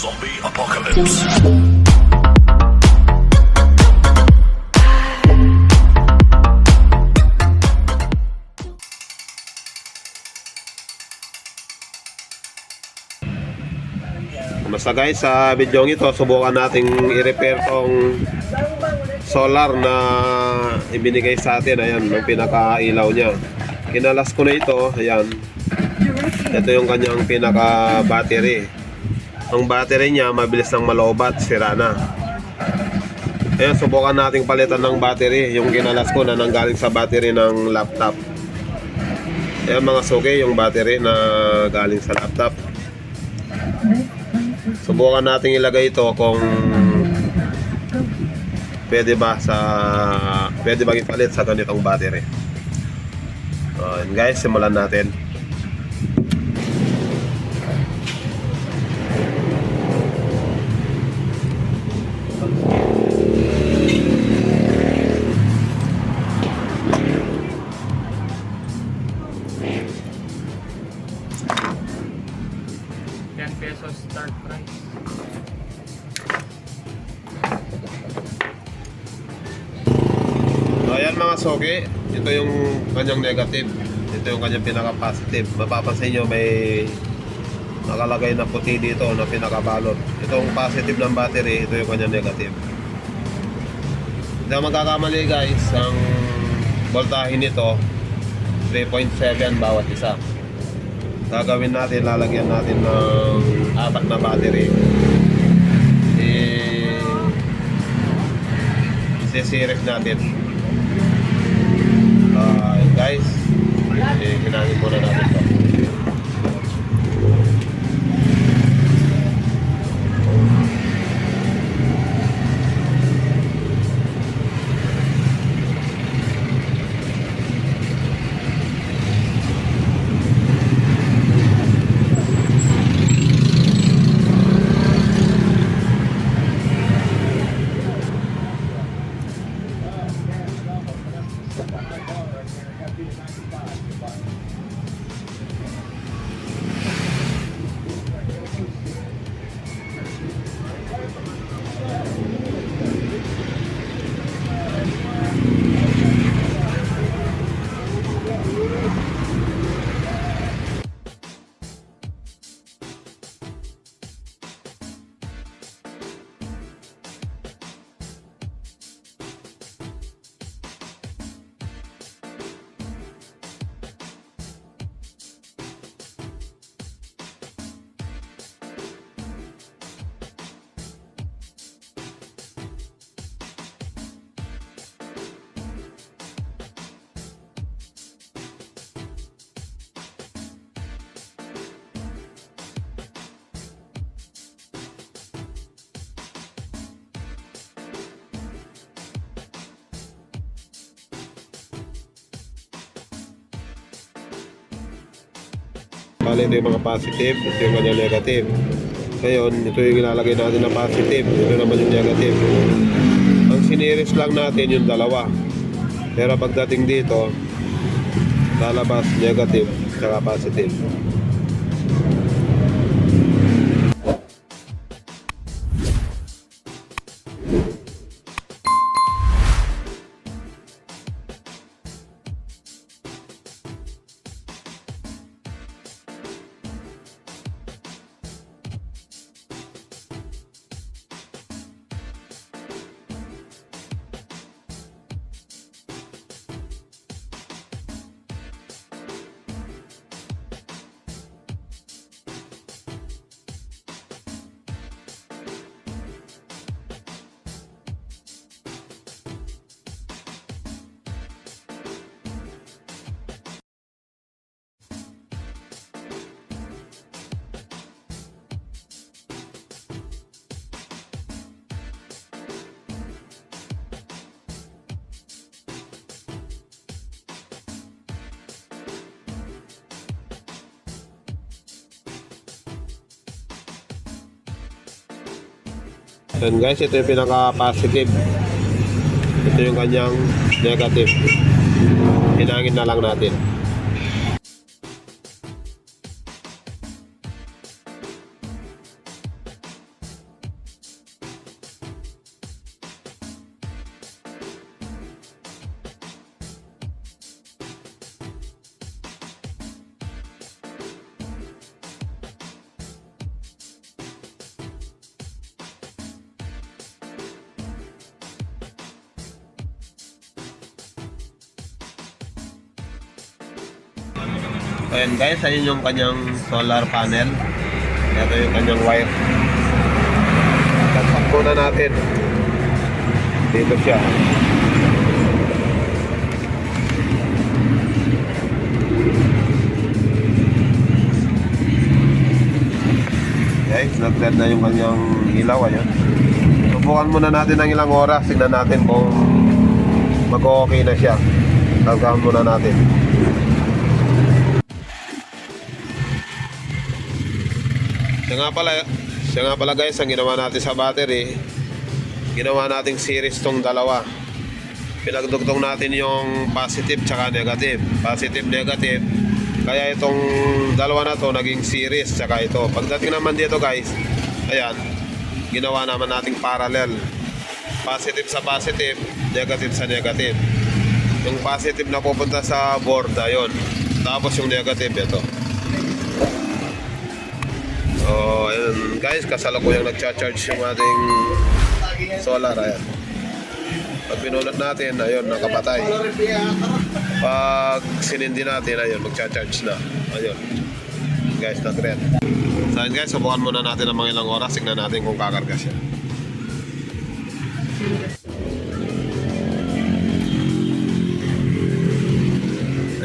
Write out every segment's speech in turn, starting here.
Zombie Apocalypse. Basta guys, sa video ito, subukan nating i-repair tong solar na ibinigay sa atin. Ayan, yung pinaka-ilaw niya. Kinalas ko na ito. Ayan. Ito yung kanyang pinaka-battery. Ang battery niya, mabilis nang malobat. Sira na. Ayan, subukan nating palitan ng battery. Yung kinalas ko na nanggaling sa battery ng laptop. Ayan mga suki, yung battery na galing sa laptop. Subukan nating ilagay ito kung pwede ba sa pwede ba ipalit sa ganitong battery. Uh, guys, simulan natin. Mga soke, ito yung kanyang negative. Ito yung kanyang pinaka-positive. Mapapansin nyo may nakalagay na puti dito na pinakabalot. Itong positive ng battery, ito yung kanyang negative. Hindi magkakamali guys, ang voltahe nito 3.7 bawat isa. Gagawin natin, lalagyan natin ng apat na battery. Isi-series natin. Ah, guys, eh, kinangin muna natin to. Bali, ito yung mga positive, ito yung kanyang negative. Ngayon, ito yung ilalagay natin na positive, ito naman yung negative. Ang siniris lang natin yung dalawa. Pero pagdating dito, lalabas negative, tsaka positive. And guys, ito yung pinaka-positive. Ito yung kanyang negative. Hinangin na lang natin. Ayan guys, ayun yung kanyang solar panel. Ito yung kanyang wire. Tatsak muna natin. Dito siya. Guys, nag-red na yung kanyang ilaw. Ayun. Subukan muna natin ng ilang oras. Tignan natin kung mag-okay na siya. Tagkahan muna natin. Siya nga pala, siya nga pala guys, ang ginawa natin sa battery, ginawa nating series tong dalawa. Pinagdugtong natin yung positive tsaka negative. Positive, negative. Kaya itong dalawa na to naging series tsaka ito. Pagdating naman dito guys, ayan, ginawa naman nating parallel. Positive sa positive, negative sa negative. Yung positive na pupunta sa board, ayun. Tapos yung negative, ito. So, ayun guys, kasalukuyang nagcha-charge yung ating solar, ayan. Pag binunot natin, ayun, nakapatay. Pag sinindi natin, ayun, magcha-charge na. Ayun. Guys, nag-red. So, ayun guys, subukan muna natin ng mga ilang oras. Tignan natin kung kakarga siya.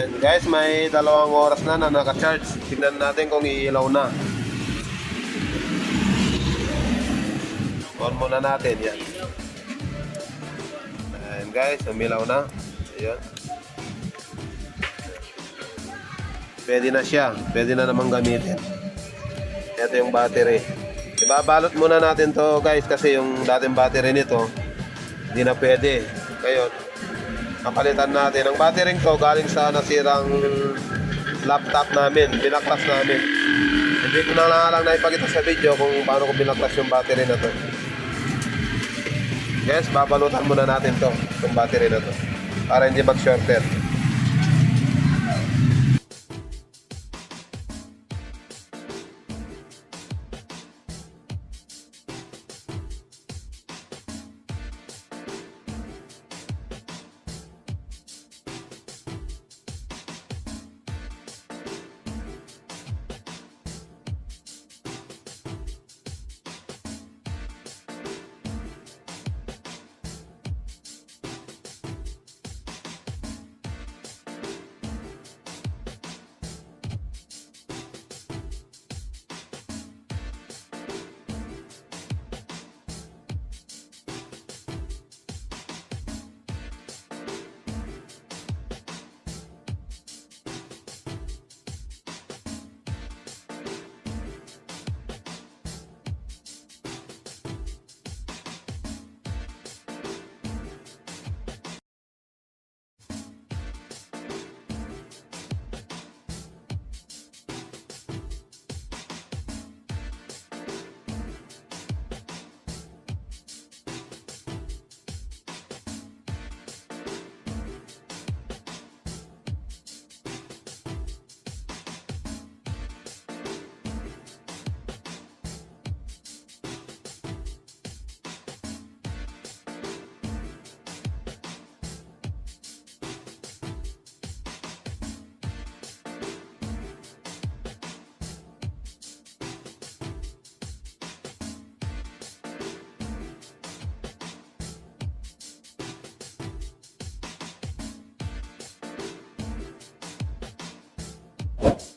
Ayun guys, may dalawang oras na na naka-charge. Tignan natin kung iilaw na. On muna natin yan. Ayan guys, umilaw na. Ayan. Pwede na siya. Pwede na namang gamitin. Ito yung battery. Ibabalot muna natin to guys kasi yung dating battery nito hindi na pwede. Ngayon, napalitan natin. Ang battery ko galing sa nasirang laptop namin. Binaklas namin. Hindi ko na lang, lang naipakita sa video kung paano ko binaklas yung battery na to. Guys, babalutan muna natin to, itong battery na to. Para hindi mag-shorted. you.